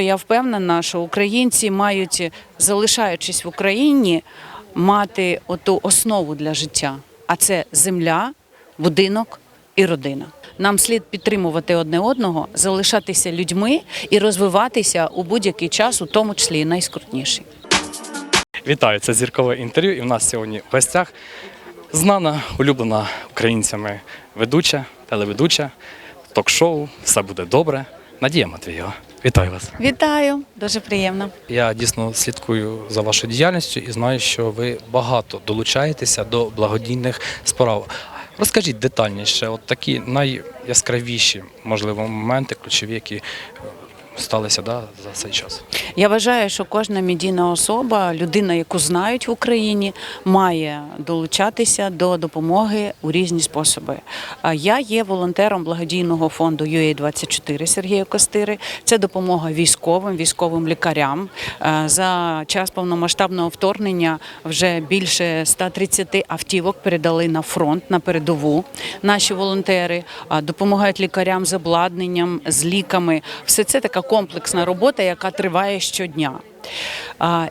Я впевнена, що українці мають, залишаючись в Україні, мати оту основу для життя. А це земля, будинок і родина. Нам слід підтримувати одне одного, залишатися людьми і розвиватися у будь-який час, у тому числі і найскрутніший. Вітаю, це зіркове інтерв'ю. І в нас сьогодні в гостях знана, улюблена українцями ведуча, телеведуча, ток-шоу Все буде добре. Надія Матвієва. Вітаю вас. Вітаю, дуже приємно. Я дійсно слідкую за вашою діяльністю і знаю, що ви багато долучаєтеся до благодійних справ. Розкажіть детальніше, от такі найяскравіші, можливо, моменти, ключові, які сталися да, за цей час. Я вважаю, що кожна медійна особа, людина, яку знають в Україні, має долучатися до допомоги у різні способи. Я є волонтером благодійного фонду UA24 Сергія Костири. Це допомога військовим, військовим лікарям. Е, За час повномасштабного вторгнення вже більше 130 автівок передали на фронт на передову. Наші волонтери допомагають лікарям з обладнанням, з ліками. Все це така комплексна робота, яка триває щодня.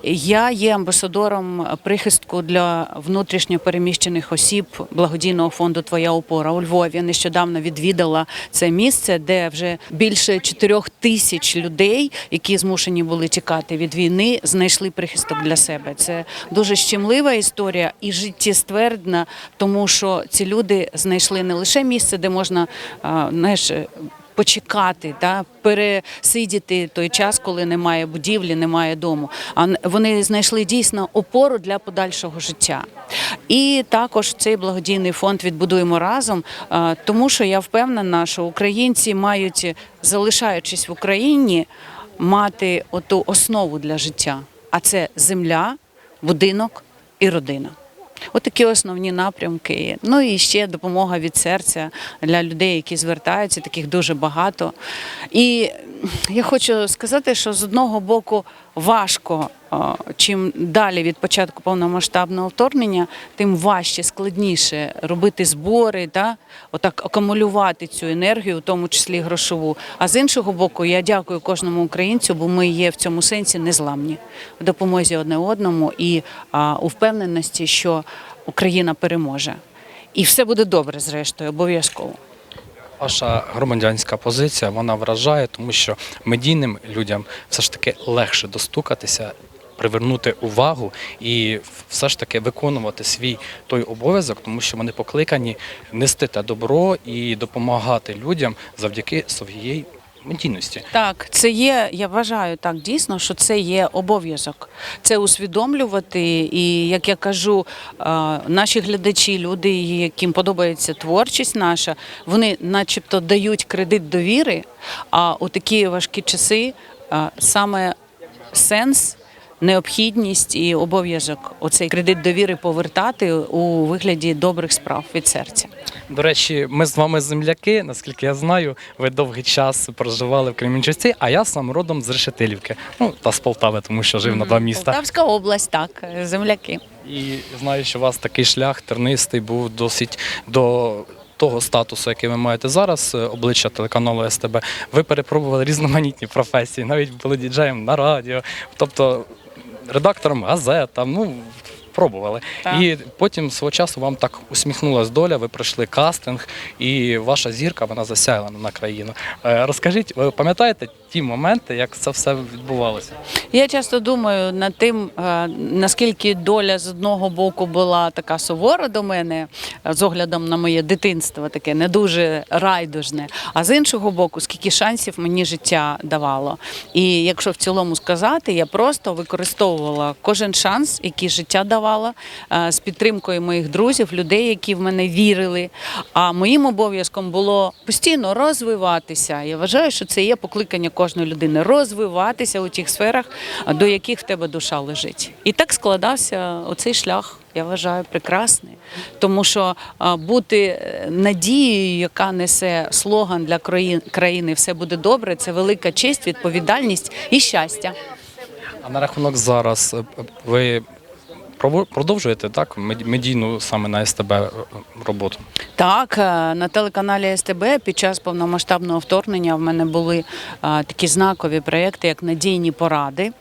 Я є амбасадором прихистку для внутрішньо переміщених осіб благодійного фонду Твоя опора у Львові. Нещодавно відвідала це місце, де вже більше чотирьох тисяч людей, які змушені були тікати від війни, знайшли прихисток для себе. Це дуже щемлива історія і життєствердна, тому що ці люди знайшли не лише місце, де можна знаєш, почекати, та пересидіти той час, коли немає будівлі, немає дому. А вони знайшли дійсно опору для подальшого життя. І також цей благодійний фонд відбудуємо разом, тому що я впевнена, що українці мають, залишаючись в Україні, мати оту основу для життя. А це земля, будинок і родина. Отакі основні напрямки. Ну і ще допомога від серця для людей, які звертаються, таких дуже багато. І я хочу сказати, що з одного боку важко, чим далі від початку повномасштабного вторгнення, тим важче, складніше робити збори, та, отак акумулювати цю енергію, в тому числі грошову. А з іншого боку, я дякую кожному українцю, бо ми є в цьому сенсі незламні в допомозі одне одному і а, у впевненості, що Україна переможе. І все буде добре, зрештою, обов'язково. Ваша громадянська позиція вона вражає, тому що медійним людям все ж таки легше достукатися, привернути увагу і все ж таки виконувати свій той обов'язок, тому що вони покликані нести те добро і допомагати людям завдяки своєї медійності. Так, це є. Я вважаю так дійсно, що це є обов'язок. Це усвідомлювати. І як я кажу, наші глядачі, люди, яким подобається творчість наша, вони, начебто, дають кредит довіри. А у такі важкі часи саме сенс. Необхідність і обов'язок оцей кредит довіри повертати у вигляді добрих справ від серця. До речі, ми з вами земляки, наскільки я знаю, ви довгий час проживали в Кремінчуці, а я сам родом з Решетилівки, ну та з Полтави, тому що жив на два міста. Полтавська область, так, земляки. І знаю, що у вас такий шлях тернистий був досить до. Того статусу, який ви маєте зараз, е, обличчя телеканалу СТБ, ви перепробували різноманітні професії, навіть були діджеєм на радіо, тобто редактором газет, там, ну, пробували. Так. І потім свого часу вам так усміхнулася доля, ви пройшли кастинг, і ваша зірка вона засяяла на країну. Е, Розкажіть, ви пам'ятаєте ті моменти, як це все відбувалося? Я часто думаю над тим, е, наскільки доля з одного боку була така сувора до мене, е, з оглядом на моє дитинство, таке не дуже райдужне. А з іншого боку, скільки шансів мені життя давало. І якщо в цілому сказати, я просто використовувала кожен шанс, який життя давало, е, з підтримкою моїх друзів, людей, які в мене вірили. А моїм обов'язком було постійно розвиватися. Я вважаю, що це є покликання кожної людини розвиватися у тих сферах, до яких в тебе душа лежить. І так складався оцей шлях. Я вважаю прекрасний, тому що бути е, надією, яка несе слоган для країни Все буде добре. Це велика честь, відповідальність і щастя. А на рахунок зараз е, ви продовжуєте так мед- медійну саме на СТБ е, роботу. Так, е, на телеканалі СТБ під час повномасштабного вторгнення в мене були е, такі знакові проекти, як надійні поради.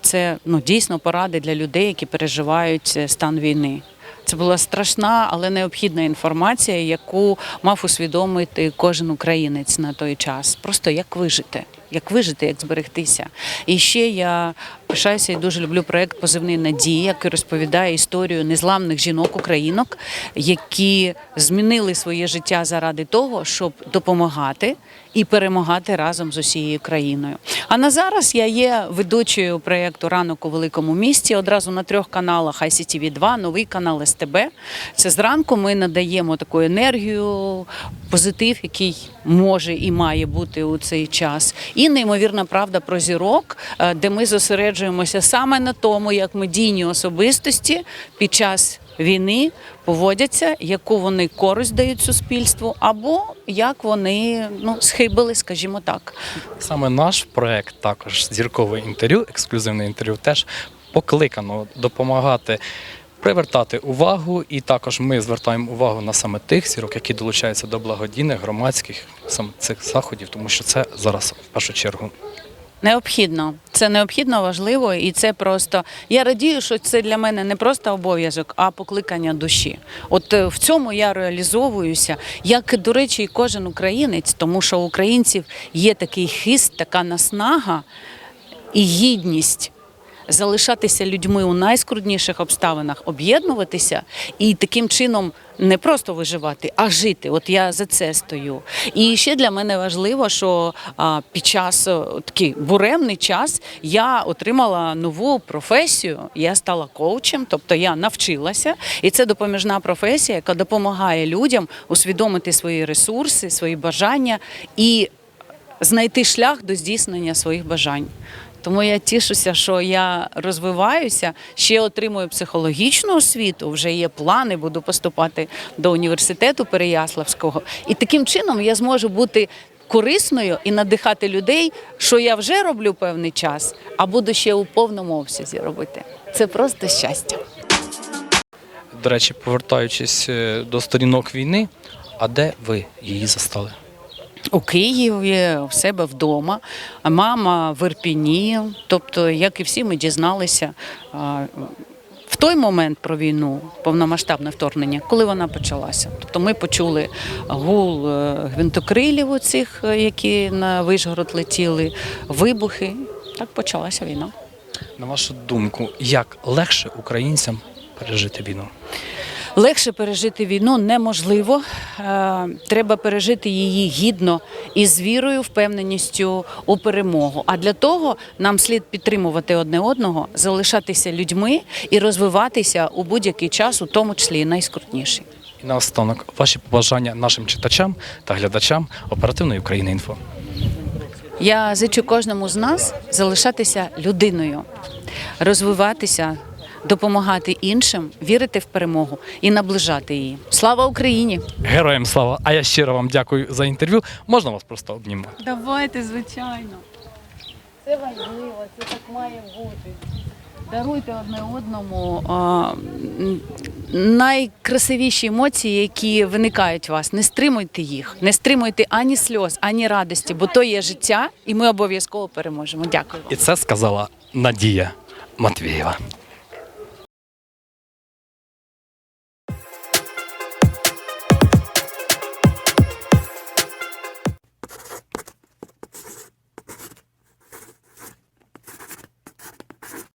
Це ну дійсно поради для людей, які переживають стан війни. Це була страшна, але необхідна інформація, яку мав усвідомити кожен українець на той час. Просто як вижити, як вижити, як зберегтися. І ще я пишаюся і дуже люблю проект Позивний Надія, який розповідає історію незламних жінок-українок, які змінили своє життя заради того, щоб допомагати і перемагати разом з усією країною. А на зараз я є ведучою проєкту Ранок у великому місті. Одразу на трьох каналах ICTV 2 новий канал СТБ. Це зранку ми надаємо таку енергію, позитив, який може і має бути у цей час. І неймовірна правда про зірок, е, де ми зосереджуємося саме на тому, як медійні особистості під час війни поводяться, яку вони користь дають суспільству, або як вони ну схибили, скажімо так. Саме наш проект, також зіркове інтерв'ю, ексклюзивне інтерв'ю, теж покликано допомагати. Привертати увагу, і також ми звертаємо увагу на саме тих зірок, які долучаються до благодійних громадських саме цих заходів, тому що це зараз в першу чергу Необхідно, це необхідно важливо, і це просто я радію, що це для мене не просто обов'язок, а покликання душі. От е, в цьому я реалізовуюся, як до речі, і кожен українець, тому що у українців є такий хист, така наснага і гідність. Залишатися людьми у найскрудніших обставинах, об'єднуватися і таким чином не просто виживати, а жити. От я за це стою. І ще для мене важливо, що під час е, такий буремний час я отримала нову професію. Я стала коучем, тобто я навчилася, і це допоміжна професія, яка допомагає людям усвідомити свої ресурси, свої бажання і знайти шлях до здійснення своїх бажань. Тому я тішуся, що я розвиваюся, ще отримую психологічну освіту. Вже є плани, буду поступати до університету Переяславського. І таким чином я зможу бути корисною і надихати людей, що я вже роблю певний час, а буду ще у повному обсязі робити. Це просто щастя. До речі, повертаючись е, до сторінок війни, а де ви її застали? У Києві в себе вдома, мама в Ірпіні. Тобто, як і всі, ми дізналися в той момент про війну, повномасштабне вторгнення, коли вона почалася. Тобто ми почули гул е, гвинтокрилів оцих, е, які на Вишгород летіли, вибухи. Так почалася війна. На вашу думку, як легше українцям пережити війну? Легше пережити війну неможливо. Е, Треба пережити її гідно і з вірою, впевненістю у перемогу. А для того нам слід підтримувати одне одного, залишатися людьми і розвиватися у будь-який час, у тому числі і найскрутніший. І наостанок ваші побажання нашим читачам та глядачам оперативної України інфо. Я зичу кожному з нас залишатися людиною, розвиватися, допомагати іншим, вірити в перемогу і наближати її. Слава Україні! Героям слава! А я щиро вам дякую за інтерв'ю. Можна вас просто обнімати? Давайте, звичайно. Це важливо, це так має бути. Даруйте одне одному а, найкрасивіші емоції, які виникають у вас. Не стримуйте їх, не стримуйте ані сльоз, ані радості, бо то є життя, і ми обов'язково переможемо. Дякую. вам. І це сказала Надія Матвієва.